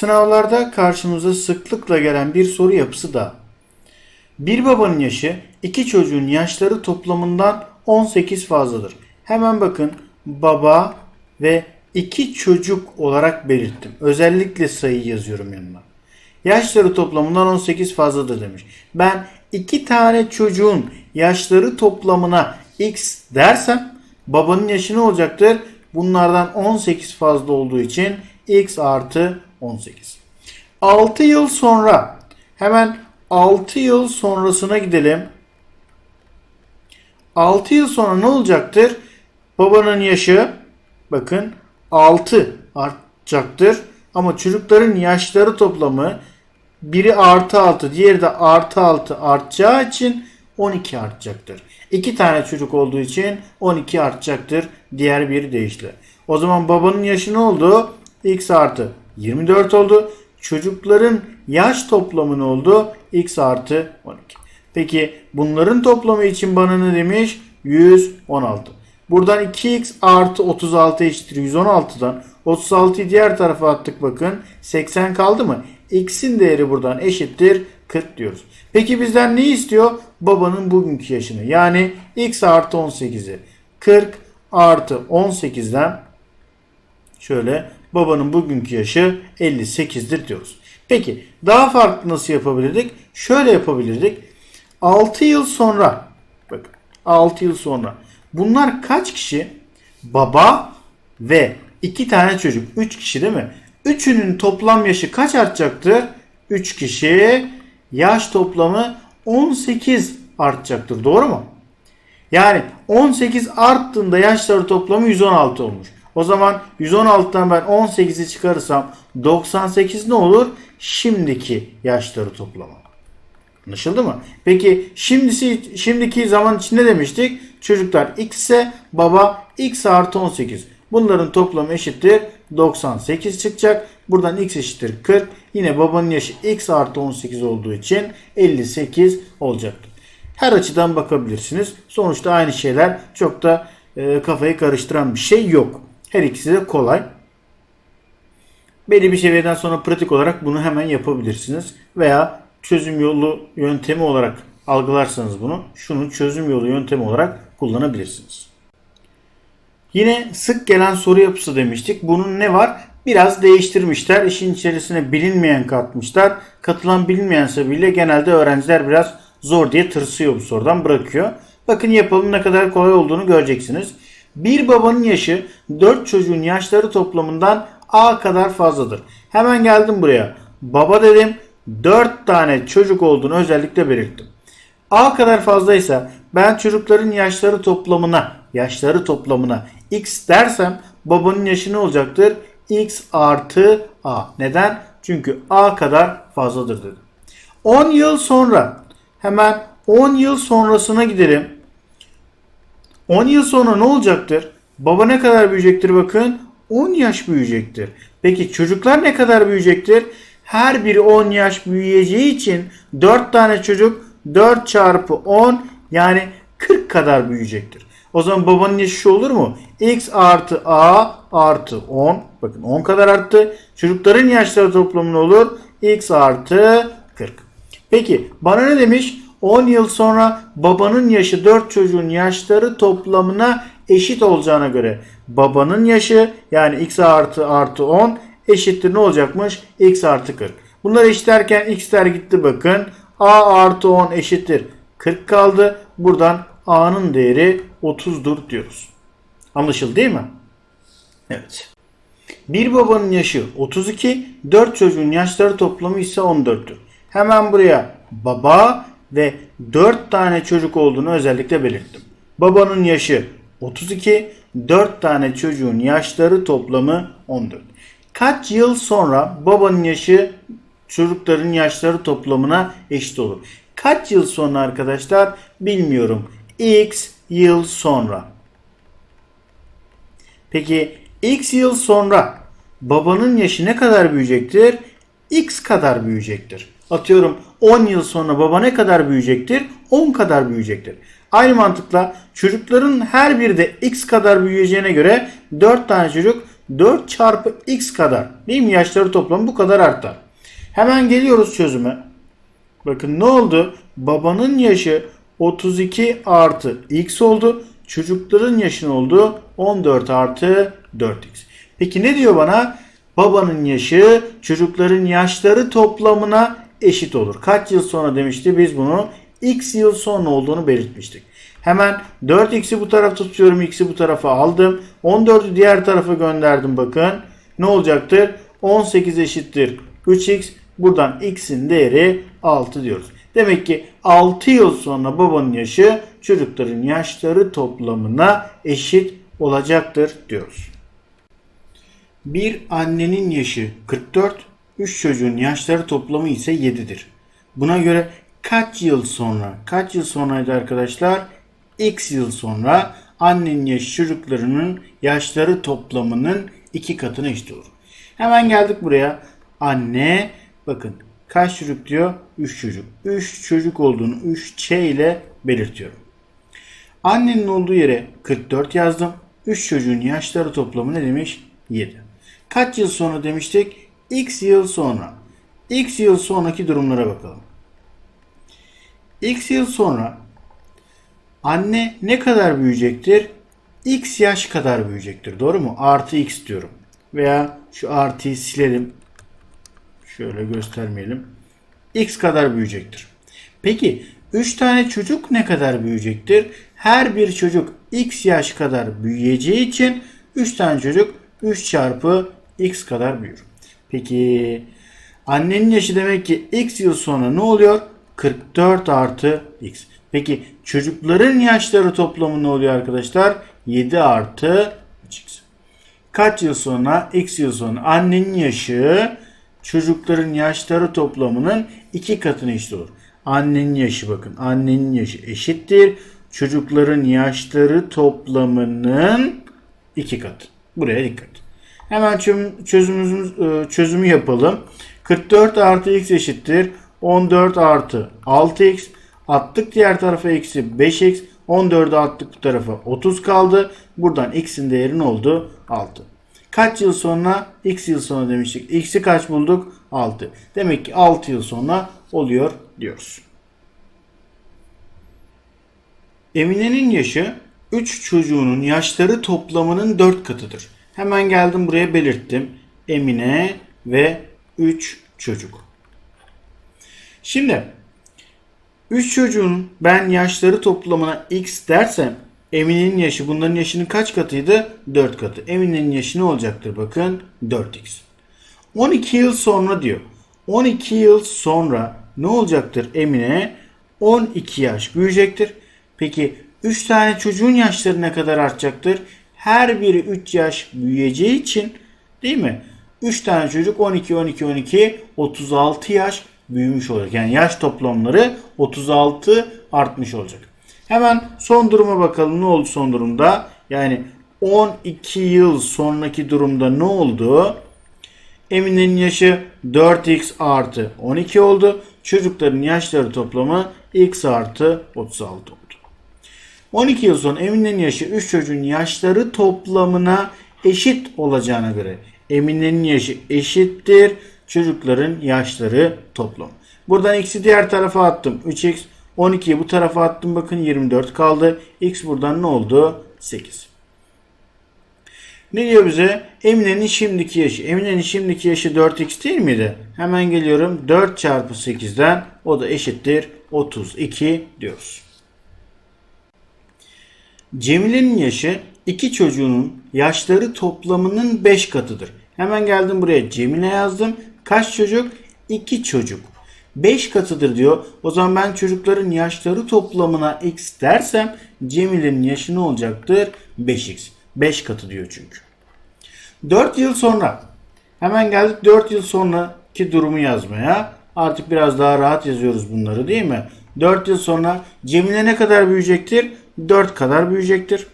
Sınavlarda karşımıza sıklıkla gelen bir soru yapısı da. Bir babanın yaşı iki çocuğun yaşları toplamından 18 fazladır. Hemen bakın baba ve iki çocuk olarak belirttim. Özellikle sayı yazıyorum yanına. Yaşları toplamından 18 fazladır demiş. Ben iki tane çocuğun yaşları toplamına x dersem babanın yaşı ne olacaktır? Bunlardan 18 fazla olduğu için x artı 18. 6 yıl sonra hemen 6 yıl sonrasına gidelim. 6 yıl sonra ne olacaktır? Babanın yaşı bakın 6 artacaktır. Ama çocukların yaşları toplamı biri artı 6 diğeri de artı 6 artacağı için 12 artacaktır. 2 tane çocuk olduğu için 12 artacaktır. Diğer bir deyişle. O zaman babanın yaşı ne oldu? X artı 24 oldu. Çocukların yaş toplamı ne oldu? X artı 12. Peki bunların toplamı için bana ne demiş? 116. Buradan 2x artı 36 eşittir 116'dan 36'yı diğer tarafa attık bakın. 80 kaldı mı? X'in değeri buradan eşittir 40 diyoruz. Peki bizden ne istiyor? Babanın bugünkü yaşını. Yani x artı 18'i. 40 artı 18'den şöyle babanın bugünkü yaşı 58'dir diyoruz. Peki daha farklı nasıl yapabilirdik? Şöyle yapabilirdik. 6 yıl sonra bakın 6 yıl sonra bunlar kaç kişi? Baba ve 2 tane çocuk. 3 kişi değil mi? Üçünün toplam yaşı kaç artacaktır? 3 kişi yaş toplamı 18 artacaktır. Doğru mu? Yani 18 arttığında yaşları toplamı 116 olmuş. O zaman 116'dan ben 18'i çıkarırsam 98 ne olur? Şimdiki yaşları toplamı. Anlaşıldı mı? Peki şimdisi, şimdiki zaman için ne demiştik? Çocuklar x ise baba x artı 18. Bunların toplamı eşittir 98 çıkacak. Buradan x eşittir 40. Yine babanın yaşı x artı 18 olduğu için 58 olacaktır. Her açıdan bakabilirsiniz. Sonuçta aynı şeyler çok da e, kafayı karıştıran bir şey yok. Her ikisi de kolay. Belli bir seviyeden sonra pratik olarak bunu hemen yapabilirsiniz. Veya çözüm yolu yöntemi olarak algılarsanız bunu şunu çözüm yolu yöntemi olarak kullanabilirsiniz. Yine sık gelen soru yapısı demiştik. Bunun ne var? Biraz değiştirmişler. İşin içerisine bilinmeyen katmışlar. Katılan bilinmeyen sebebiyle genelde öğrenciler biraz zor diye tırsıyor bu sorudan bırakıyor. Bakın yapalım ne kadar kolay olduğunu göreceksiniz. Bir babanın yaşı 4 çocuğun yaşları toplamından A kadar fazladır. Hemen geldim buraya. Baba dedim 4 tane çocuk olduğunu özellikle belirttim. A kadar fazlaysa ben çocukların yaşları toplamına, yaşları toplamına x dersem babanın yaşı ne olacaktır? x artı a. Neden? Çünkü a kadar fazladır dedim. 10 yıl sonra hemen 10 yıl sonrasına gidelim. 10 yıl sonra ne olacaktır? Baba ne kadar büyüyecektir bakın? 10 yaş büyüyecektir. Peki çocuklar ne kadar büyüyecektir? Her biri 10 yaş büyüyeceği için 4 tane çocuk 4 çarpı 10 yani 40 kadar büyüyecektir. O zaman babanın yaşı şu olur mu? X artı A artı 10. Bakın 10 kadar arttı. Çocukların yaşları toplamı ne olur? X artı 40. Peki bana ne demiş? 10 yıl sonra babanın yaşı 4 çocuğun yaşları toplamına eşit olacağına göre babanın yaşı yani x artı artı 10 eşittir ne olacakmış? x artı 40. Bunları eşitlerken x'ler gitti bakın. a artı 10 eşittir 40 kaldı. Buradan a'nın değeri 30'dur diyoruz. Anlaşıldı değil mi? Evet. Bir babanın yaşı 32, 4 çocuğun yaşları toplamı ise 14'tür. Hemen buraya baba ve 4 tane çocuk olduğunu özellikle belirttim. Babanın yaşı 32, 4 tane çocuğun yaşları toplamı 14. Kaç yıl sonra babanın yaşı çocukların yaşları toplamına eşit olur? Kaç yıl sonra arkadaşlar bilmiyorum. X yıl sonra. Peki X yıl sonra babanın yaşı ne kadar büyüyecektir? X kadar büyüyecektir. Atıyorum 10 yıl sonra baba ne kadar büyüyecektir? 10 kadar büyüyecektir. Aynı mantıkla çocukların her biri de X kadar büyüyeceğine göre 4 tane çocuk 4 çarpı x kadar değil mi? Yaşları toplamı bu kadar artar. Hemen geliyoruz çözüme. Bakın ne oldu? Babanın yaşı 32 artı x oldu. Çocukların yaşın oldu 14 artı 4x. Peki ne diyor bana? Babanın yaşı çocukların yaşları toplamına eşit olur. Kaç yıl sonra demişti biz bunu? X yıl sonra olduğunu belirtmiştik. Hemen 4x'i bu tarafa tutuyorum. X'i bu tarafa aldım. 14'ü diğer tarafa gönderdim bakın. Ne olacaktır? 18 eşittir 3x. Buradan x'in değeri 6 diyoruz. Demek ki 6 yıl sonra babanın yaşı çocukların yaşları toplamına eşit olacaktır diyoruz. Bir annenin yaşı 44, 3 çocuğun yaşları toplamı ise 7'dir. Buna göre kaç yıl sonra, kaç yıl sonraydı arkadaşlar? X yıl sonra annenin yaşı çocuklarının yaşları toplamının iki katına eşit olur. Hemen geldik buraya. Anne bakın kaç çocuk diyor? 3 çocuk. 3 çocuk olduğunu 3 ç ile belirtiyorum. Annenin olduğu yere 44 yazdım. 3 çocuğun yaşları toplamı ne demiş? 7. Kaç yıl sonra demiştik? X yıl sonra. X yıl sonraki durumlara bakalım. X yıl sonra anne ne kadar büyüyecektir? X yaş kadar büyüyecektir. Doğru mu? Artı X diyorum. Veya şu artıyı silelim. Şöyle göstermeyelim. X kadar büyüyecektir. Peki 3 tane çocuk ne kadar büyüyecektir? Her bir çocuk X yaş kadar büyüyeceği için 3 tane çocuk 3 çarpı X kadar büyür. Peki annenin yaşı demek ki X yıl sonra ne oluyor? 44 artı X. Peki çocukların yaşları toplamı ne oluyor arkadaşlar? 7 artı 3X. Kaç yıl sonra? X yıl sonra annenin yaşı çocukların yaşları toplamının iki katına eşit olur. Annenin yaşı bakın. Annenin yaşı eşittir. Çocukların yaşları toplamının iki katı. Buraya dikkat. Hemen çözüm, çözümümüz, e, çözümü yapalım. 44 artı x eşittir. 14 artı 6x. Attık diğer tarafa eksi 5x. 14'ü attık bu tarafa 30 kaldı. Buradan x'in değeri ne oldu? 6. Kaç yıl sonra? X yıl sonra demiştik. X'i kaç bulduk? 6. Demek ki 6 yıl sonra oluyor diyoruz. Emine'nin yaşı 3 çocuğunun yaşları toplamının 4 katıdır. Hemen geldim buraya belirttim. Emine ve 3 çocuk. Şimdi 3 çocuğun ben yaşları toplamına x dersem Emine'nin yaşı bunların yaşının kaç katıydı? 4 katı. Emine'nin yaşı ne olacaktır bakın 4x. 12 yıl sonra diyor. 12 yıl sonra ne olacaktır Emine? 12 yaş büyüyecektir. Peki 3 tane çocuğun yaşları ne kadar artacaktır? Her biri 3 yaş büyüyeceği için değil mi? 3 tane çocuk 12 12 12 36 yaş büyümüş olacak. Yani yaş toplamları 36 artmış olacak. Hemen son duruma bakalım. Ne oldu son durumda? Yani 12 yıl sonraki durumda ne oldu? Emine'nin yaşı 4x artı 12 oldu. Çocukların yaşları toplamı x artı 36 oldu. 12 yıl sonra Emine'nin yaşı 3 çocuğun yaşları toplamına eşit olacağına göre Emine'nin yaşı eşittir çocukların yaşları toplam. Buradan x'i diğer tarafa attım. 3x 12'yi bu tarafa attım. Bakın 24 kaldı. X buradan ne oldu? 8. Ne diyor bize? Emine'nin şimdiki yaşı. Emine'nin şimdiki yaşı 4x değil miydi? Hemen geliyorum. 4 çarpı 8'den o da eşittir 32 diyoruz. Cemile'nin yaşı iki çocuğunun yaşları toplamının 5 katıdır. Hemen geldim buraya Cemile yazdım. Kaç çocuk? 2 çocuk. 5 katıdır diyor. O zaman ben çocukların yaşları toplamına x dersem Cemile'nin yaşı ne olacaktır? 5x. 5 katı diyor çünkü. 4 yıl sonra hemen geldik 4 yıl sonraki durumu yazmaya. Artık biraz daha rahat yazıyoruz bunları değil mi? 4 yıl sonra Cemile ne kadar büyüyecektir? 4 kadar büyüyecektir.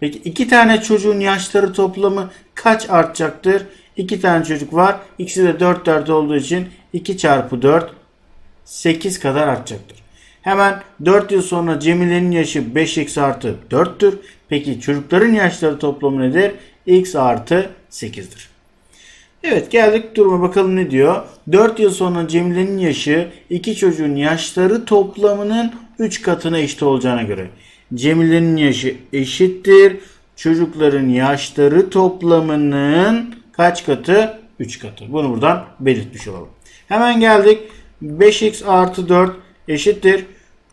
Peki iki tane çocuğun yaşları toplamı kaç artacaktır? 2 tane çocuk var. İkisi de 4 4 olduğu için 2 çarpı 4 8 kadar artacaktır. Hemen 4 yıl sonra Cemile'nin yaşı 5x artı 4'tür. Peki çocukların yaşları toplamı nedir? x artı 8'dir. Evet geldik duruma bakalım ne diyor. 4 yıl sonra Cemile'nin yaşı iki çocuğun yaşları toplamının 3 katına eşit olacağına göre. Cemile'nin yaşı eşittir. Çocukların yaşları toplamının kaç katı? 3 katı. Bunu buradan belirtmiş olalım. Hemen geldik. 5x artı 4 eşittir.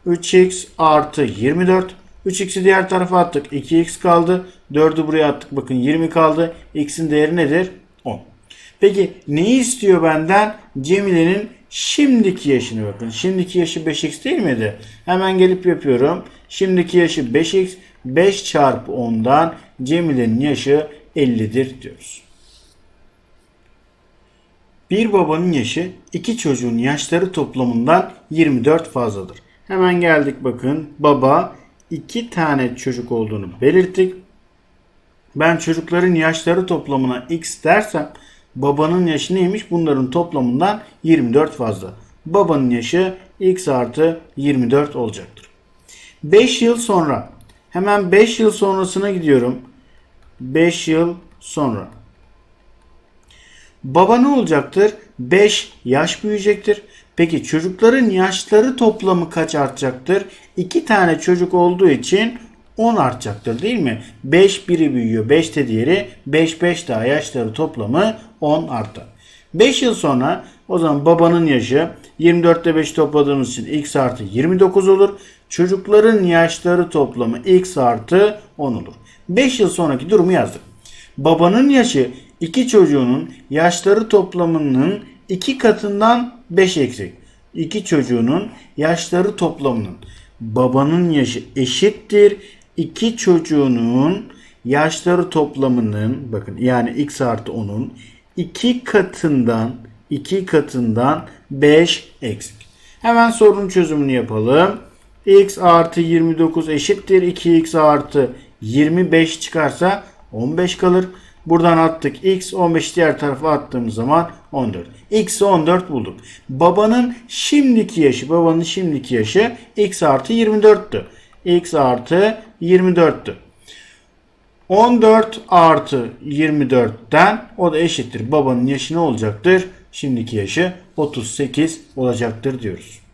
3x artı 24. 3x'i diğer tarafa attık. 2x kaldı. 4'ü buraya attık. Bakın 20 kaldı. x'in değeri nedir? 10. Peki neyi istiyor benden? Cemile'nin şimdiki yaşını bakın. Şimdiki yaşı 5x değil miydi? Hemen gelip yapıyorum. Şimdiki yaşı 5x. 5 çarpı 10'dan Cemile'nin yaşı 50'dir diyoruz. Bir babanın yaşı iki çocuğun yaşları toplamından 24 fazladır. Hemen geldik bakın. Baba iki tane çocuk olduğunu belirttik. Ben çocukların yaşları toplamına x dersem babanın yaşı neymiş? Bunların toplamından 24 fazla. Babanın yaşı x artı 24 olacaktır. 5 yıl sonra hemen 5 yıl sonrasına gidiyorum. 5 yıl sonra. Baba ne olacaktır? 5 yaş büyüyecektir. Peki çocukların yaşları toplamı kaç artacaktır? 2 tane çocuk olduğu için 10 artacaktır değil mi? 5 biri büyüyor. 5 de diğeri 5 5 daha yaşları toplamı 10 artar. 5 yıl sonra o zaman babanın yaşı 24'te 5 topladığımız için x artı 29 olur. Çocukların yaşları toplamı x artı 10 olur. 5 yıl sonraki durumu yazdık. Babanın yaşı iki çocuğunun yaşları toplamının iki katından 5 eksik. İki çocuğunun yaşları toplamının babanın yaşı eşittir. İki çocuğunun yaşları toplamının bakın yani x artı 10'un iki katından iki katından 5 eksik. Hemen sorunun çözümünü yapalım. x artı 29 eşittir. 2x artı 25 çıkarsa 15 kalır. Buradan attık x 15 diğer tarafa attığımız zaman 14. X'i 14 bulduk. Babanın şimdiki yaşı babanın şimdiki yaşı x artı 24'tü. x artı 24'tü. 14 artı 24'ten o da eşittir. Babanın yaşı ne olacaktır? Şimdiki yaşı 38 olacaktır diyoruz.